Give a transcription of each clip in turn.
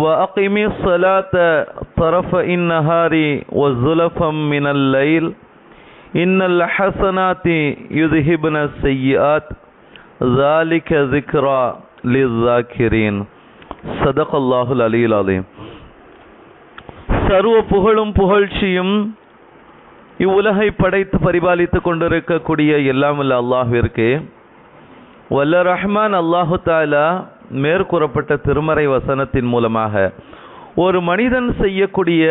وأقم الصلاة طرف النهار وزلفا من الليل إن الحسنات يذهبن السيئات ذلك ذكرى للذاكرين صدق الله العلي العظيم சர்வ புகழும் புகழ்ச்சியும் இவ்வுலகை படைத்து பரிபாலித்துக் கொண்டிருக்கக்கூடிய எல்லாம் வல்ல அல்லாஹ்விற்கு வல்ல ரஹ்மான் அல்லாஹு தாலா மேற்கூறப்பட்ட திருமறை வசனத்தின் மூலமாக ஒரு மனிதன் செய்யக்கூடிய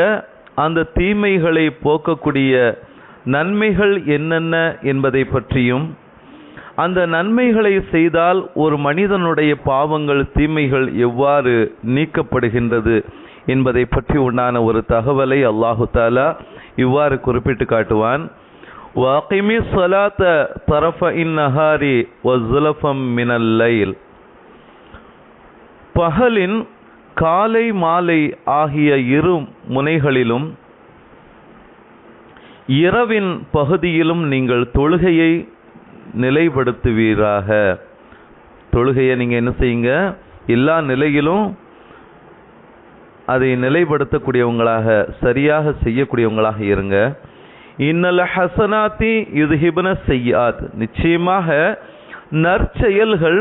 அந்த தீமைகளை போக்கக்கூடிய நன்மைகள் என்னென்ன என்பதை பற்றியும் அந்த நன்மைகளை செய்தால் ஒரு மனிதனுடைய பாவங்கள் தீமைகள் எவ்வாறு நீக்கப்படுகின்றது என்பதை பற்றி உண்டான ஒரு தகவலை அல்லாஹு தாலா இவ்வாறு குறிப்பிட்டு காட்டுவான். வாக்கிமி சலாத்த தரஃப இன் நஹாரி வசுலஃபம் மினல் லைல். பகலின் காலை மாலை ஆகிய இரு முனைகளிலும் இரவின் பகுதியிலும் நீங்கள் தொழுகையை நிலைப்படுத்துவீராக. தொழுகையை நீங்கள் என்ன செய்யுங்க? எல்லா நிலையிலும் அதை நிலைப்படுத்தக்கூடியவங்களாக சரியாக செய்யக்கூடியவங்களாக இருங்க. இன்னல ஹசனாத்தி யுதுஹிபன செய்யாத் நிச்சயமாக நற்செயல்கள்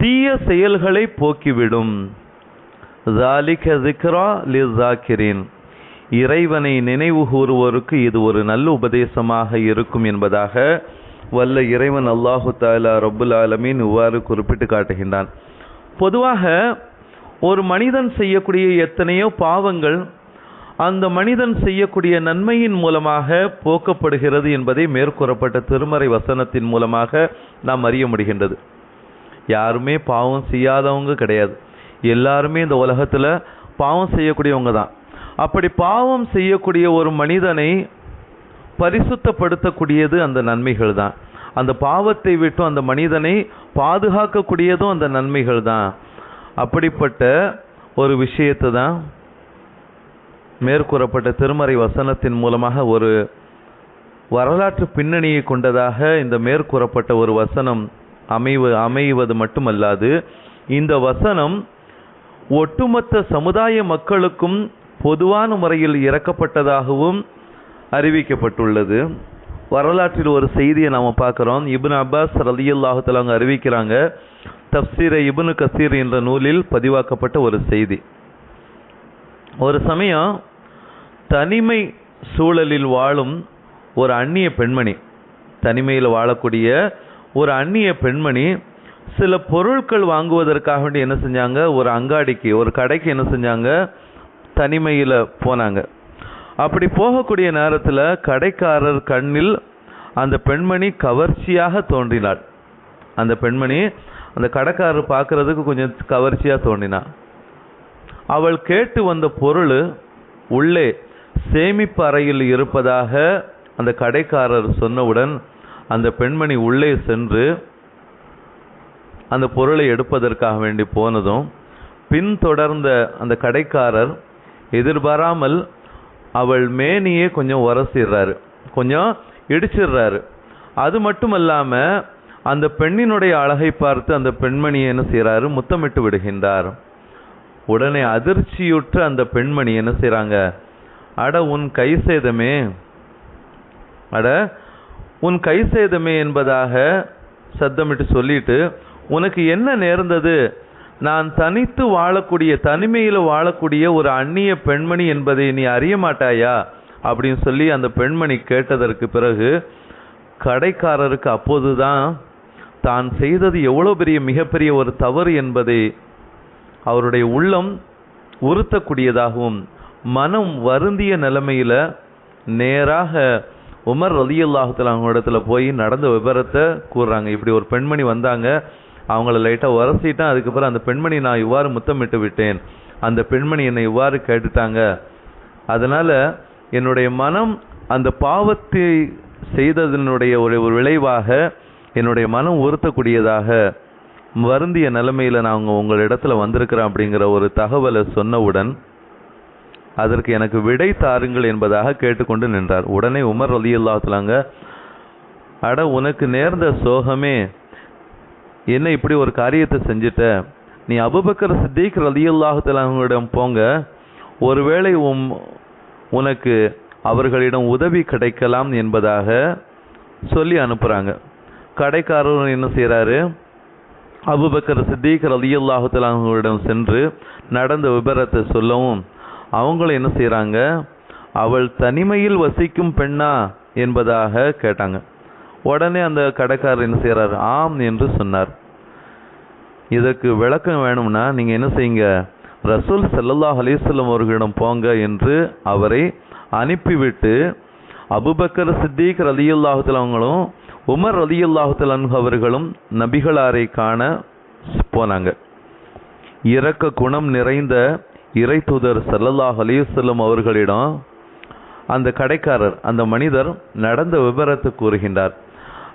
தீய செயல்களை போக்கிவிடும். ஜாலிக ஜிக்ரா லிசாக்கிரின் இறைவனை நினைவு கூறுவோருக்கு இது ஒரு நல்ல உபதேசமாக இருக்கும் என்பதாக வல்ல இறைவன் அல்லாஹு தாலா ரபுல் ஆலமீன் இவ்வாறு குறிப்பிட்டு காட்டுகின்றான். பொதுவாக ஒரு மனிதன் செய்யக்கூடிய எத்தனையோ பாவங்கள் அந்த மனிதன் செய்யக்கூடிய நன்மையின் மூலமாக போக்கப்படுகிறது என்பதை மேற்கூறப்பட்ட திருமறை வசனத்தின் மூலமாக நாம் அறிய முடிகின்றது. யாருமே பாவம் செய்யாதவங்க கிடையாது. எல்லாருமே இந்த உலகத்தில் பாவம் செய்யக்கூடியவங்க தான். அப்படி பாவம் செய்யக்கூடிய ஒரு மனிதனை பரிசுத்தப்படுத்தக்கூடியது அந்த நன்மைகள் தான். அந்த பாவத்தை விட்டு அந்த மனிதனை பாதுகாக்கக்கூடியதும் அந்த நன்மைகள் தான். அப்படிப்பட்ட ஒரு விஷயத்தை தான் மேற்கூறப்பட்ட திருமறை வசனத்தின் மூலமாக ஒரு வரலாற்று பின்னணியை கொண்டதாக இந்த மேற்கூறப்பட்ட ஒரு வசனம் அமைவு அமைவது மட்டுமல்லாது இந்த வசனம் ஒட்டுமொத்த சமுதாய மக்களுக்கும் பொதுவான முறையில் இறக்கப்பட்டதாகவும் அறிவிக்கப்பட்டுள்ளது. வரலாற்றில் ஒரு செய்தியை நாம் பார்க்குறோம். இபின் அப்பாஸ் ரலியல்லாஹுத்தல அவங்க அறிவிக்கிறாங்க தப்சீர இபுனு கசீர் என்ற நூலில் பதிவாக்கப்பட்ட ஒரு செய்தி. ஒரு சமயம் தனிமை சூழலில் வாழும் ஒரு அந்நிய பெண்மணி தனிமையில் வாழக்கூடிய ஒரு அந்நிய பெண்மணி சில பொருட்கள் வாங்குவதற்காக வேண்டி என்ன செஞ்சாங்க? ஒரு அங்காடிக்கு ஒரு கடைக்கு என்ன செஞ்சாங்க? தனிமையில் போனாங்க. அப்படி போகக்கூடிய நேரத்தில் கடைக்காரர் கண்ணில் அந்த பெண்மணி கவர்ச்சியாக தோன்றினாள். அந்த பெண்மணி அந்த கடைக்காரர் பார்க்கறதுக்கு கொஞ்சம் கவர்ச்சியாக தோன்றினாள் அவள் கேட்டு வந்த பொருள் உள்ளே சேமிப்பு அறையில் இருப்பதாக அந்த கடைக்காரர் சொன்னவுடன் அந்த பெண்மணி உள்ளே சென்று அந்த பொருளை எடுப்பதற்காக வேண்டி போனதும் பின்தொடர்ந்த அந்த கடைக்காரர் எதிர்பாராமல் அவள் மேனியே கொஞ்சம் உரசிடுறாரு கொஞ்சம் இடிச்சிடுறாரு. அது மட்டும் இல்லாமல் அந்த பெண்ணினுடைய அழகை பார்த்து அந்த பெண்மணியை என்ன செய்கிறாரு முத்தமிட்டு விடுகின்றார். உடனே அதிர்ச்சியுற்ற அந்த பெண்மணி என்ன செய்கிறாங்க அட உன் கை சேதமே. அட உன் கை சேதமே என்பதாக சத்தமிட்டு சொல்லிட்டு உனக்கு என்ன நேர்ந்தது? நான் தனித்து வாழக்கூடிய தனிமையில் வாழக்கூடிய ஒரு அந்நிய பெண்மணி என்பதை நீ அறிய மாட்டாயா? அப்படின்னு சொல்லி அந்த பெண்மணி கேட்டதற்கு பிறகு கடைக்காரருக்கு அப்போதுதான் தான் செய்தது எவ்வளோ பெரிய மிகப்பெரிய ஒரு தவறு என்பதை அவருடைய உள்ளம் உறுத்தக்கூடியதாகவும் மனம் வருந்திய நிலைமையில் நேராக உமர் ரலியல்லாஹுத்தல அவங்க இடத்துல போய் நடந்த விவரத்தை கூறுறாங்க. இப்படி ஒரு பெண்மணி வந்தாங்க. அவங்கள லைட்டாக உரசிட்டேன். அதுக்கப்புறம் அந்த பெண்மணி நான் இவ்வாறு முத்தமிட்டு விட்டேன். அந்த பெண்மணி என்னை இவ்வாறு கேட்டுட்டாங்க. அதனால் என்னுடைய மனம் அந்த பாவத்தை செய்ததனுடைய ஒரு ஒரு விளைவாக என்னுடைய மனம் உறுத்தக்கூடியதாக வருந்திய நிலைமையில் நான் உங்கள் இடத்துல வந்திருக்கிறேன் அப்படிங்கிற ஒரு தகவலை சொன்னவுடன் அதற்கு எனக்கு விடை தாருங்கள் என்பதாக கேட்டுக்கொண்டு நின்றார். உடனே உமர் அலி அல்லாத்துலாங்க அட உனக்கு நேர்ந்த சோகமே என்ன இப்படி ஒரு காரியத்தை செஞ்சிட்ட? நீ அபுபக்கர் சித்திக் ரலி அல்லாஹுத்தலாங்களிடம் போங்க. ஒருவேளை உம் உனக்கு அவர்களிடம் உதவி கிடைக்கலாம் என்பதாக சொல்லி அனுப்புகிறாங்க கடைக்காரர் என்ன செய்கிறாரு அபுபக்கர் சித்திக் ரலியல்லாஹு தஆலாவிடம் சென்று நடந்த விபரத்தை சொல்லவும் அவங்களும் என்ன செய்கிறாங்க அவள் தனிமையில் வசிக்கும் பெண்ணா என்பதாக கேட்டாங்க. உடனே அந்த கடைக்காரர் என்ன செய்கிறார் ஆம் என்று சொன்னார். இதற்கு விளக்கம் வேணும்னா நீங்கள் என்ன செய்யுங்க? ரசூல் செல்லல்லாஹ் அலைஹி அவர்களிடம் போங்க என்று அவரை அனுப்பிவிட்டு அபுபக்கர் சித்திக் ரலியல்லாஹு அவங்களும் உமர் ரலியல்லாஹு தஆலா அவர்களும் நபிகளாரை காண போனாங்க. இரக்க குணம் நிறைந்த இறை தூதர் சல்லல்லாஹ் அலைஹி அவர்களிடம் அந்த கடைக்காரர் அந்த மனிதர் நடந்த விபரத்தை கூறுகின்றார்.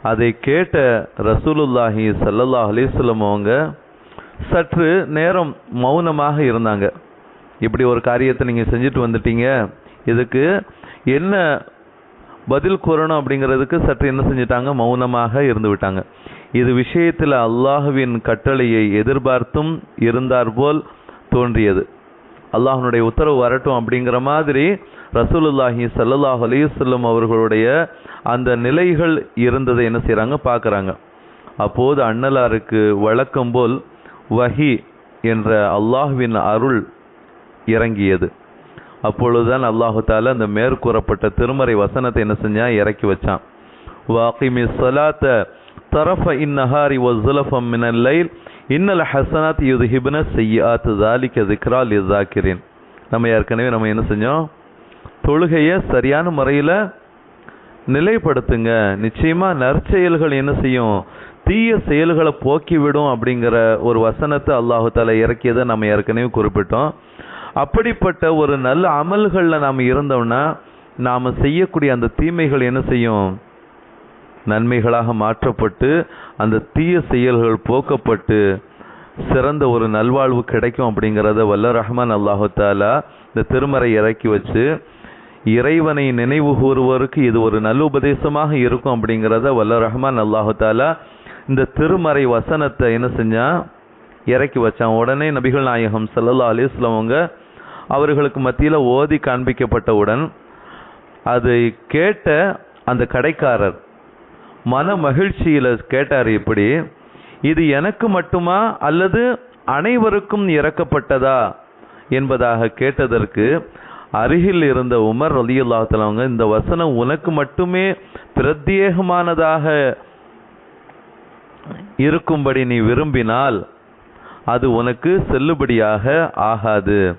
அதை கேட்ட ரசூலுல்லாஹி சல்லல்லாஹ் அலைஹி அவங்க சற்று நேரம் மௌனமாக இருந்தாங்க. இப்படி ஒரு காரியத்தை நீங்கள் செஞ்சுட்டு வந்துட்டீங்க. இதுக்கு என்ன பதில் கூறணும் அப்படிங்கிறதுக்கு சற்று என்ன செஞ்சிட்டாங்க? மௌனமாக இருந்து விட்டாங்க. இது விஷயத்தில் அல்லாஹுவின் கட்டளையை எதிர்பார்த்தும் இருந்தார் போல் தோன்றியது. அல்லாஹனுடைய உத்தரவு வரட்டும் அப்படிங்கிற மாதிரி ரசூலுல்லாஹி சல்லாஹ் அலைஹி அவர்களுடைய அந்த நிலைகள் இருந்ததை என்ன செய்கிறாங்க பார்க்குறாங்க. அப்போது அண்ணலாருக்கு வழக்கம் போல் வஹி என்ற அல்லாஹ்வின் அருள் இறங்கியது. அப்பொழுதுதான் அல்லாஹு தாலா அந்த மேற்கூறப்பட்ட திருமறை வசனத்தை என்ன செஞ்சான் இறக்கி வச்சான். வாக்கிமி சலாத்த தரஃப இந்நஹாரி ஜுலஃபம் மினல் லைல் இன்னல ஹசனாத் யுது ஹிபன செய்யாத் தாலிக்க திக்ரா லிசாக்கிரின் நம்ம ஏற்கனவே நம்ம என்ன செஞ்சோம்? தொழுகையை சரியான முறையில் நிலைப்படுத்துங்க. நிச்சயமாக நற்செயல்கள் என்ன செய்யும்? தீய செயல்களை போக்கிவிடும் அப்படிங்கிற ஒரு வசனத்தை அல்லாஹு தாலா இறக்கியதை நம்ம ஏற்கனவே குறிப்பிட்டோம். அப்படிப்பட்ட ஒரு நல்ல அமல்களில் நாம் இருந்தோம்னா நாம் செய்யக்கூடிய அந்த தீமைகள் என்ன செய்யும்? நன்மைகளாக மாற்றப்பட்டு அந்த தீய செயல்கள் போக்கப்பட்டு சிறந்த ஒரு நல்வாழ்வு கிடைக்கும் அப்படிங்கிறத வல்ல ரஹ்மான் அல்லாஹு தாலா இந்த திருமறை இறக்கி வச்சு இறைவனை நினைவு கூறுவோருக்கு இது ஒரு நல்ல உபதேசமாக இருக்கும் அப்படிங்கிறத வல்ல ரஹ்மான் அல்லாஹு தாலா இந்த திருமறை வசனத்தை என்ன செஞ்சான் இறக்கி வச்சான். உடனே நபிகள் நாயகம் ஸல்லல்லாஹு அலைஹி அவங்க அவர்களுக்கு மத்தியில் ஓதி காண்பிக்கப்பட்டவுடன் அதை கேட்ட அந்த கடைக்காரர் மன மகிழ்ச்சியில் கேட்டார் இப்படி இது எனக்கு மட்டுமா அல்லது அனைவருக்கும் இறக்கப்பட்டதா? என்பதாக கேட்டதற்கு அருகில் இருந்த உமர் ரலியுல்லாத்தலவங்க அவங்க இந்த வசனம் உனக்கு மட்டுமே பிரத்யேகமானதாக இருக்கும்படி நீ விரும்பினால் அது உனக்கு செல்லுபடியாக ஆகாது.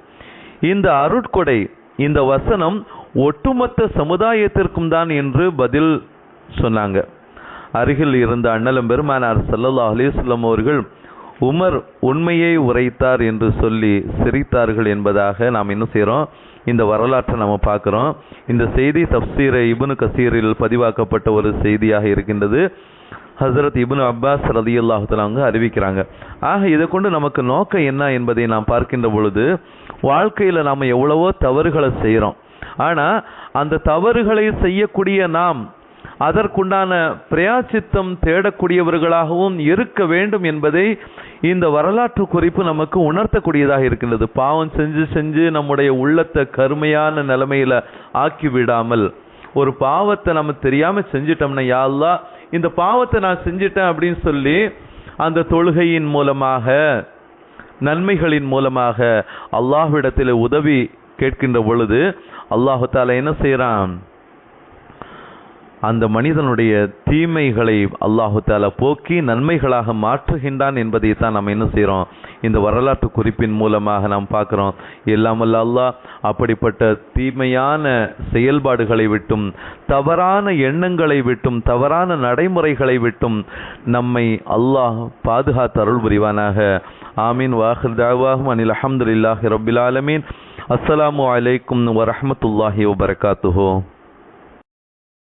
இந்த அருட்கொடை இந்த வசனம் ஒட்டுமொத்த சமுதாயத்திற்கும் தான் என்று பதில் சொன்னாங்க. அருகில் இருந்த அண்ணலம் பெருமானார் சல்லல்லா அலிஸ்லம் அவர்கள் உமர் உண்மையை உரைத்தார் என்று சொல்லி சிரித்தார்கள் என்பதாக நாம் என்ன செய்கிறோம் இந்த வரலாற்றை நம்ம பார்க்குறோம். இந்த செய்தி தப்சீர இபுனு கசீரில் பதிவாக்கப்பட்ட ஒரு செய்தியாக இருக்கின்றது. ஹசரத் இபுனு அப்பாஸ் ரலியல்லாஹு அவங்க அறிவிக்கிறாங்க. ஆக இதை கொண்டு நமக்கு நோக்கம் என்ன என்பதை நாம் பார்க்கின்ற பொழுது வாழ்க்கையில் நாம் எவ்வளவோ தவறுகளை செய்கிறோம் ஆனால் அந்த தவறுகளை செய்யக்கூடிய நாம் அதற்குண்டான பிரயாச்சித்தம் தேடக்கூடியவர்களாகவும் இருக்க வேண்டும் என்பதை இந்த வரலாற்று குறிப்பு நமக்கு உணர்த்தக்கூடியதாக இருக்கின்றது. பாவம் செஞ்சு செஞ்சு நம்முடைய உள்ளத்தை கருமையான நிலைமையில ஆக்கி விடாமல் ஒரு பாவத்தை நம்ம தெரியாம செஞ்சிட்டோம்னா யாழ்லா இந்த பாவத்தை நான் செஞ்சிட்டேன் அப்படின்னு சொல்லி அந்த தொழுகையின் மூலமாக நன்மைகளின் மூலமாக அல்லாஹ்விடத்தில் உதவி கேட்கின்ற பொழுது அல்லாஹு தாலா என்ன செய்கிறான் அந்த மனிதனுடைய தீமைகளை அல்லாஹு தாலா போக்கி நன்மைகளாக மாற்றுகின்றான் என்பதை தான் நம்ம என்ன செய்கிறோம் இந்த வரலாற்று குறிப்பின் மூலமாக நாம் பார்க்குறோம். எல்லாமல்ல அல்லாஹ் அப்படிப்பட்ட தீமையான செயல்பாடுகளை விட்டும் தவறான எண்ணங்களை விட்டும் தவறான நடைமுறைகளை விட்டும் நம்மை அல்லாஹ் பாதுகாத்து அருள் புரிவானாக. ஆமீன். வாஹிர் தாவாஹும் அனில் அஹமதுல்லாஹி ரபில் ஆலமீன். அஸ்ஸலாமு அலைக்கும் வரஹமத்துல்லாஹி வபரகாத்துஹோ.